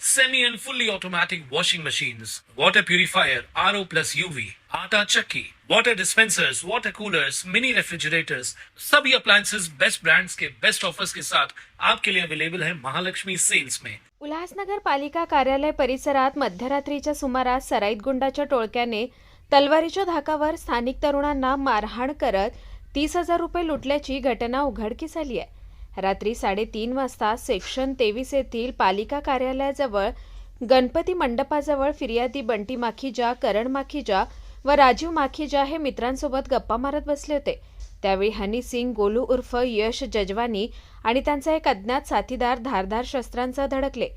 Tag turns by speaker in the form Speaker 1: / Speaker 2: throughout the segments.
Speaker 1: semi and fully automatic washing machines, water purifier, RO plus UV, आटा चक्की, water dispensers, water coolers, mini refrigerators, सभी appliances. Best brands के best offers के साथ आपके लिए अवेलेबल है महालक्ष्मी सेल्स में
Speaker 2: उल्हासनगर पालिका कार्यालय परिसरात मध्यरात्रीच्या सुमारास सराईत गुंडाच्या टोळक्याने तलवारीच्या धाकावर स्थानिक तरुणांना मारहाण करत तीस हजार रुपये लुटल्याची घटना उघडकीस आली आहे. रात्री साडेतीन वाजता सेक्शन तेवीस येथील पालिका कार्यालयाजवळ गणपती मंडपाजवळ फिर्यादी बंटी माखीजा करण माखीजा व राजीव माखीजा हे मित्रांसोबत गप्पा मारत बसले होते. त्यावेळी हनी सिंग गोलू उर्फ यश जजवानी आणि त्यांचा एक अज्ञात साथीदार धारधार शस्त्रांसह धडकले.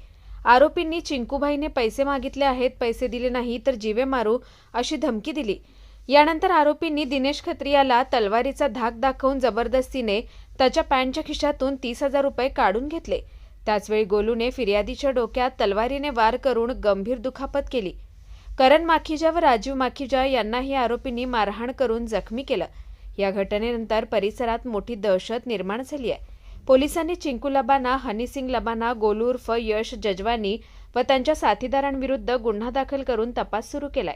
Speaker 2: आरोपींनी चिंकूभाईने पैसे मागितले आहेत पैसे दिले नाही तर जीवे मारू अशी धमकी दिली. यानंतर आरोपींनी दिनेश खत्रियाला तलवारीचा धाक दाखवून जबरदस्तीने त्याच्या पॅन्टच्या खिशातून तीस हजार रुपये काढून घेतले. त्याचवेळी गोलूने फिर्यादीच्या डोक्यात तलवारीने वार करून गंभीर दुखापत केली. करण माखीजा व राजीव माखीजा यांनाही आरोपींनी मारहाण करून जखमी केलं. या घटनेनंतर परिसरात मोठी दहशत निर्माण झाली आहे. पोलिसांनी चिंकू लबाना हनीसिंग लबाना गोलू उर्फ यश जजवानी व त्यांच्या साथीदारांविरुद्ध गुन्हा दाखल करून तपास सुरू केलाय.